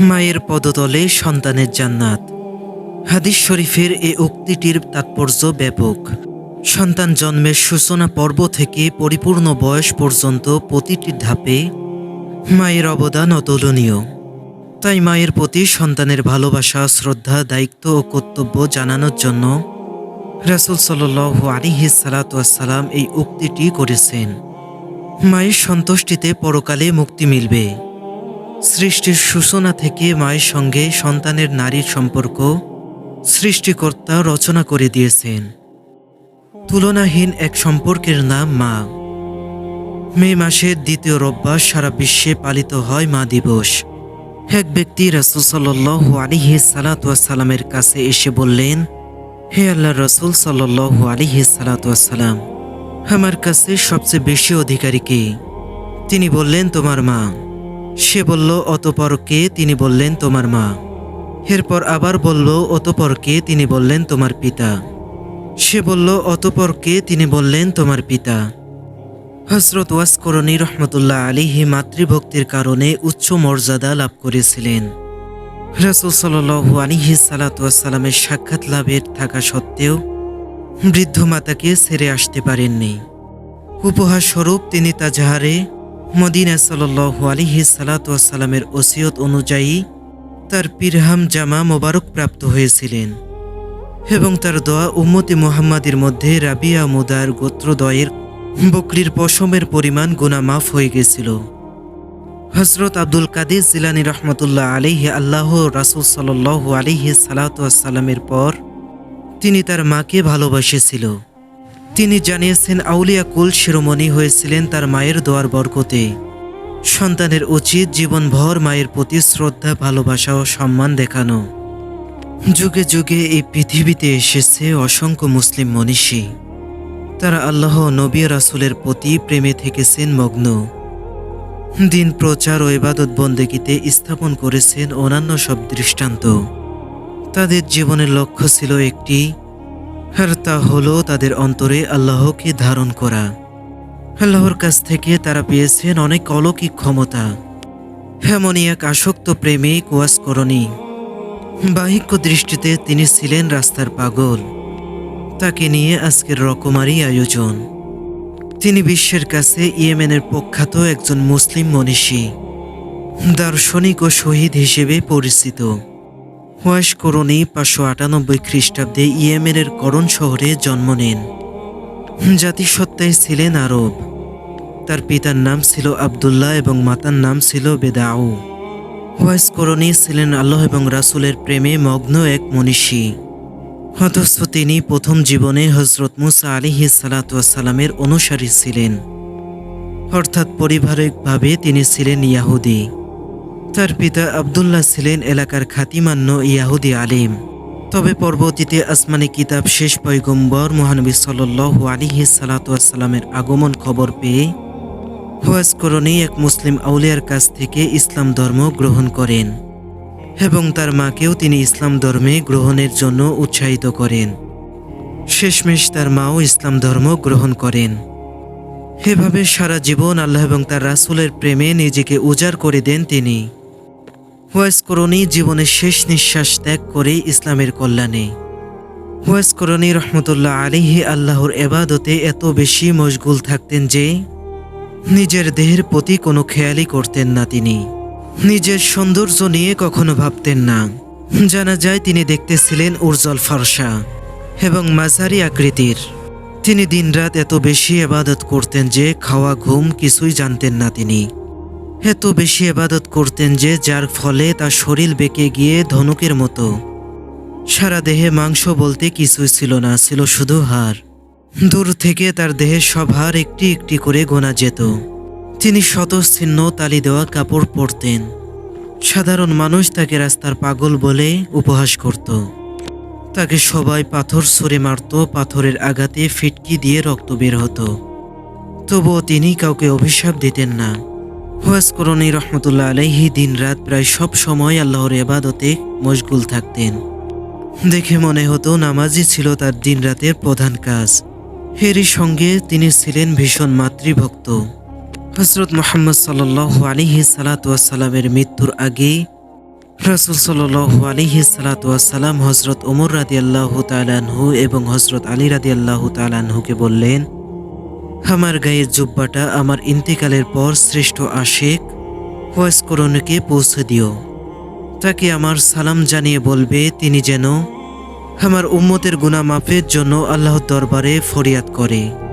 মায়ের পদতলে সন্তানের জান্নাত। হাদিস শরীফের এ উক্তিটির তাৎপর্য ব্যাপক। সন্তান জন্মের সূচনা পর্ব থেকে পরিপূর্ণ বয়স পর্যন্ত প্রতিটি ধাপে মায়ের অবদান অতুলনীয়। তাই মায়ের প্রতি সন্তানের ভালোবাসা, শ্রদ্ধা, দায়িত্ব ও কর্তব্য জানানোর জন্য রাসুল সাল আলিহি সালাতাম এই উক্তিটি করেছেন। মায়ের সন্তুষ্টিতে পরকালে মুক্তি মিলবে। সৃষ্টির সূচনা থেকে মায়ের সঙ্গে সন্তানের নারীর সম্পর্ক সৃষ্টিকর্তা রচনা করে দিয়েছেন। তুলনাহীন এক সম্পর্কের নাম মা। মে মাসের দ্বিতীয় রোববার সারা বিশ্বে পালিত হয় মা দিবস। এক ব্যক্তি রাসুল সাল্লাহ আলিহি সালাতামের কাছে এসে বললেন, হে আল্লাহ রসুল সাল্লাহ আলিহি সালাতাম আমার কাছে সবচেয়ে বেশি অধিকারী কে? তিনি বললেন, তোমার মা। সে বলল, অতপর কে? তিনি বললেন, তোমার মা। এরপর আবার বলল, অতপর কে? তিনি বললেন, তোমার পিতা। সে বলল, অতপর কে? তিনি বললেন, তোমার পিতা। হজরত ওয়াসকরণী রহমতুল্লাহ আলিহি মাতৃভক্তির কারণে উচ্চ মর্যাদা লাভ করেছিলেন। রাসুল সাল আলিহি সালাতামের সাক্ষাৎ লাভের থাকা সত্ত্বেও বৃদ্ধ মাতাকে ছেড়ে আসতে পারেননি। উপহার স্বরূপ তিনি তাজাহারে মদিনা সাল আলিহি সালাতামের ওসিয়ত অনুযায়ী তার পিরহাম জামা মোবারক প্রাপ্ত হয়েছিলেন এবং তার দোয়া উম্মতি মুহাম্মাদের মধ্যে রাবিয়া মুদার গোত্রদয়ের বকরির পশমের পরিমাণ গুণা মাফ হয়ে গেছিল। হজরত আব্দুল কাদির জিলানি রহমতুল্লাহ আলিহি আল্লাহ রাসুল সাল আলিহি সালাতামের পর তিনি তার মাকে ভালোবাসেছিল। তিনি জানিয়েছেন, আউলিয়া কুল শিরোমণি হয়েছিলেন তার মায়ের দোয়ার বরকতে। সন্তানের উচিত জীবনভর মায়ের প্রতি শ্রদ্ধা, ভালোবাসা ও সম্মান দেখানো। যুগে যুগে এই পৃথিবীতে এসেছে অসংখ্য মুসলিম মনীষী। তারা আল্লাহ নবী রাসুলের প্রতি প্রেমে থেকেছেন মগ্ন। দিন প্রচার ও ইবাদত বন্দেগীতে স্থাপন করেছেন অন্যান্য সব দৃষ্টান্ত। তাদের জীবনের লক্ষ্য ছিল একটি আর তা হলো তাদের অন্তরে আল্লাহকে ধারণ করা। আল্লাহর কাছ থেকে তারা পেয়েছেন অনেক অলৌকিক ক্ষমতা। এমনই এক আসক্ত প্রেমিক ওয়াসকরণী বাহিক্য দৃষ্টিতে তিনি ছিলেন রাস্তার পাগল। তাকে নিয়ে আজকের রকমারি আয়োজন। তিনি বিশ্বের কাছে ইয়েমেনের প্রখ্যাত একজন মুসলিম মনীষী। দার্শনিক ও শহীদ হিসেবে পরিচিত। ওয়াস করণী পাঁচশো আটানব্বই খ্রিস্টাব্দে ইয়েমেনের করণ শহরে জন্ম নেন। জাতিসত্তায় ছিলেন আরব। তার পিতার নাম ছিল আবদুল্লাহ এবং মাতার নাম ছিল বেদাউ। ওয়াইস করণী ছিলেন আল্লাহ এবং রাসুলের প্রেমে মগ্ন এক মনীষী। অথচ তিনি প্রথম জীবনে হজরত মুসা আলিহি সালাতামের অনুসারী ছিলেন। অর্থাৎ পারিবারিকভাবে তিনি ছিলেন ইয়াহুদি। তার পিতা আবদুল্লাহ ছিলেন এলাকার খ্যাতিমান্য ইয়াহুদি আলিম। তবে পরবর্তীতে আসমানি কিতাব শেষ পয়গম্বর মহানবী সাল আলিহি সালাতামের আগমন খবর পেয়ে হোয়াজ করণী এক মুসলিম আউলিয়ার কাছ থেকে ইসলাম ধর্ম গ্রহণ করেন এবং তার মাকেও তিনি ইসলাম ধর্মে গ্রহণের জন্য উৎসাহিত করেন। শেষমেশ তার মাও ইসলাম ধর্ম গ্রহণ করেন। এভাবে সারা জীবন আল্লাহ এবং তার রাসুলের প্রেমে নিজেকে উজাড় করে দেন তিনি। ওয়াইস করণী জীবনের শেষ নিঃশ্বাস ত্যাগ করে ইসলামের কল্যাণে। ওয়াইস করণী রহমতুল্লাহ আলিহি আল্লাহর এবাদতে এত বেশি মশগুল থাকতেন যে, নিজের দেহের প্রতি কোনো খেয়ালই করতেন না তিনি। নিজের সৌন্দর্য নিয়ে কখনো ভাবতেন না। জানা যায় তিনি দেখতে ছিলেন উজ্জ্বল ফর্সা এবং মাঝারি আকৃতির। তিনি দিনরাত এত বেশি আবাদত করতেন যে, খাওয়া, ঘুম কিছুই জানতেন না তিনি। এত বেশি আবাদত করতেন যে, যার ফলে তার শরীর বেঁকে গিয়ে ধনুকের মতো। সারা দেহে মাংস বলতে কিছুই ছিল না, ছিল শুধু হাড়। দূর থেকে তার দেহের সব হাড় একটি একটি করে গোনা যেত। তিনি শতচ্ছিন্ন তালি দেওয়া কাপড় পরতেন। সাধারণ মানুষ তাকে রাস্তার পাগল বলে উপহাস করত। তাকে সবাই পাথর ছুঁড়ে মারত, পাথরের আঘাতে ফিটকি দিয়ে রক্ত বের হতো। তবুও তিনি কাউকে অভিশাপ দিতেন না। হুয়াস করণী রহমতুল্লাহ আলাইহি দিন রাত প্রায় সব সময় আল্লাহর এবাদতে মশগুল থাকতেন। দেখে মনে হতো নামাজই ছিল তার দিন রাতের প্রধান কাজ। এরই সঙ্গে তিনি ছিলেন ভীষণ মাতৃভক্ত। হজরত মোহাম্মদ সাল্লাহ আলিহি সালাতামের মৃত্যুর আগে রাসুল সাল্লাহ আলিহি সালাতাম হজরত ওমর রাদি আল্লাহ তালানহু এবং হজরত আলী রাদি আল্লাহ তালানহুকে বললেন আমার গায়ের জুব্বাটা আমার ইন্তেকালের পর শ্রেষ্ঠ আশেক ওয়াসকরণকে পৌঁছে দিও। তাকে আমার সালাম জানিয়ে বলবে, তিনি যেন আমার উম্মতের গুণামাফের জন্য আল্লাহর দরবারে ফরিয়াদ করে।